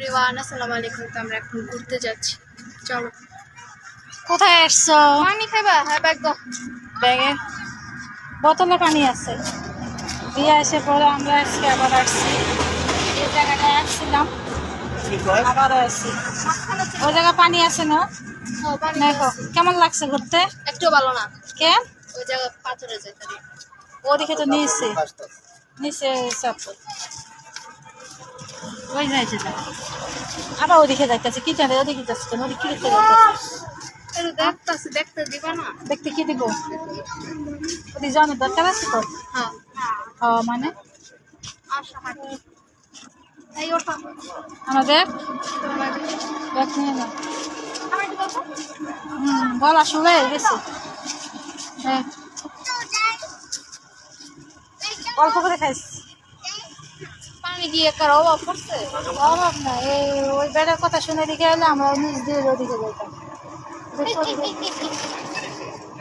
Everyone আসসালামু আলাইকুম। তো আমরা এখন ঘুরতে যাচ্ছি। চলো। কোথায় আসছো? পানি খাইবা হ্যাঁ ব্যাগ দাও। ব্যাগে? বোতলে পানি আছে। দিয়ে এসে পরে আমরা আজকে আবার আসছি। এই জায়গাটায় আসছিলাম। আবারও আসছি। ওই জায়গায় পানি আছে না? ও, দেখো কেমন লাগছে ঘুরতে? একটু ভালো না। কেন ওই জায়গা পাথরে যেতে ওদিকে তো নিচে। নিচে সব ওই যাইছে না আবার ওদিকে যাইতেছে কি জানে ওদিকে যাচ্ছে কেন ওদিকে দেখতে দিবা না। দেখতে কি দিব? ওদিকে যাওয়ানোর দরকার আছে তো? হ্যাঁ। মানে? আমাদের দেখ না হুম গলা শুলে গেছে। হ্যাঁ। অল্প করে খাইছি পানি কি একার অভাব পড়ছে অভাব না, এই ওই বেড়ার কথা শুনে দিকে এলে আমরা নিজ দিয়ে ওদিকে যেতাম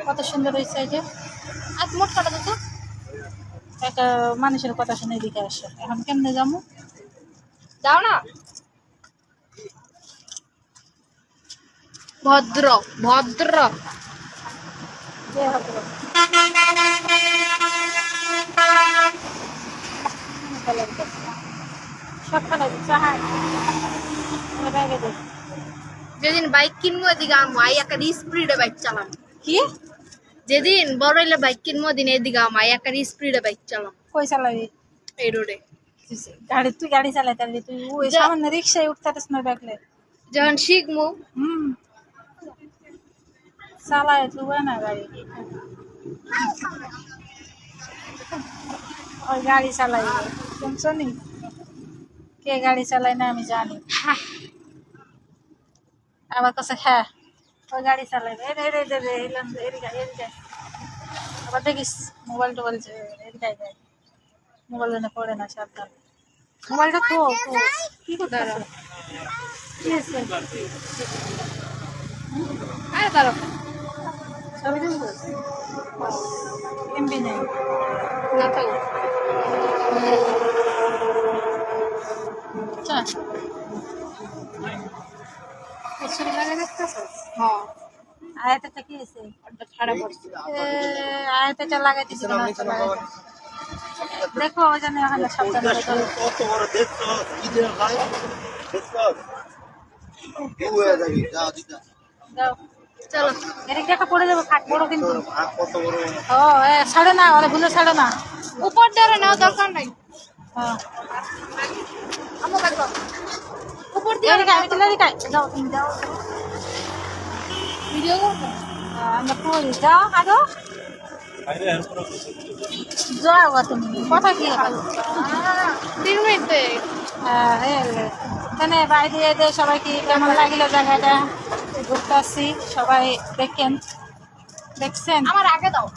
কত সুন্দর হয়েছে যে। আর মোট কাটা তো একটা মানুষের কথা শুনে দিকে আসে এখন কেমনে যাব? দাও না। ভদ্র ভদ্র। কে হবে সবখানে চাহাই ব্যাগে দেখ যেদিন বাইক কিনবো এদিকে আমো আই একটা স্পিডে বাইক চালাম কি? যেদিন বড় হইলে বাইক কিনবো দিন এদিকে আমো আই একটা স্পিডে বাইক চালাম কই চালাবি? এই রোডে গাড়ি তুই গাড়ি চালাই তাহলে তুই ওই। সামান্য রিক্সায় উঠতে না দেখলে। যখন শিখব। হুম। চালায় তুই না গাড়ি। ওই গাড়ি চালাই। শুনছো নি? কে গাড়ি চালায় না আমি জানি। আমার কাছে হ্যাঁ ওই গাড়ি চালাই রে রে রে রে রে এলাম এদিকে এদিকে আবার দেখিস মোবাইল টোবাইল এদিকে যায় মোবাইল যেন পড়ে না সাবধান। মোবাইলটা তো কি করতে কি হয়েছে? আরে এমবি নেই। না থাকো হ্যাঁ। আয়াতটা কি পড়ছে আয়াতটা লাগাইতেছি দেখো। ওই জন্য ওখানে চলো। এদিক দেখা পড়ে যাব খাট বড় কিন্তু। ও এ ছাড়ো না ওরা ভুলে ছাড়ো না। উপর দিয়ে নেওয়া দরকার নাই। হ্যাঁ আমো দেখো উপর দিয়ে এদিকে আমি তুলে দিকে যাও তুমি যাও ভিডিও আমরা পড়ি যাও আগো যাও তুমি কথা কি তিন মিনিটে হ্যাঁ এখানে বাইরে এসে সবাই কি কেমন লাগিল জায়গাটা? ঘুরতে আসছি সবাই দেখেন। দেখছেন? আমার আগে দাও।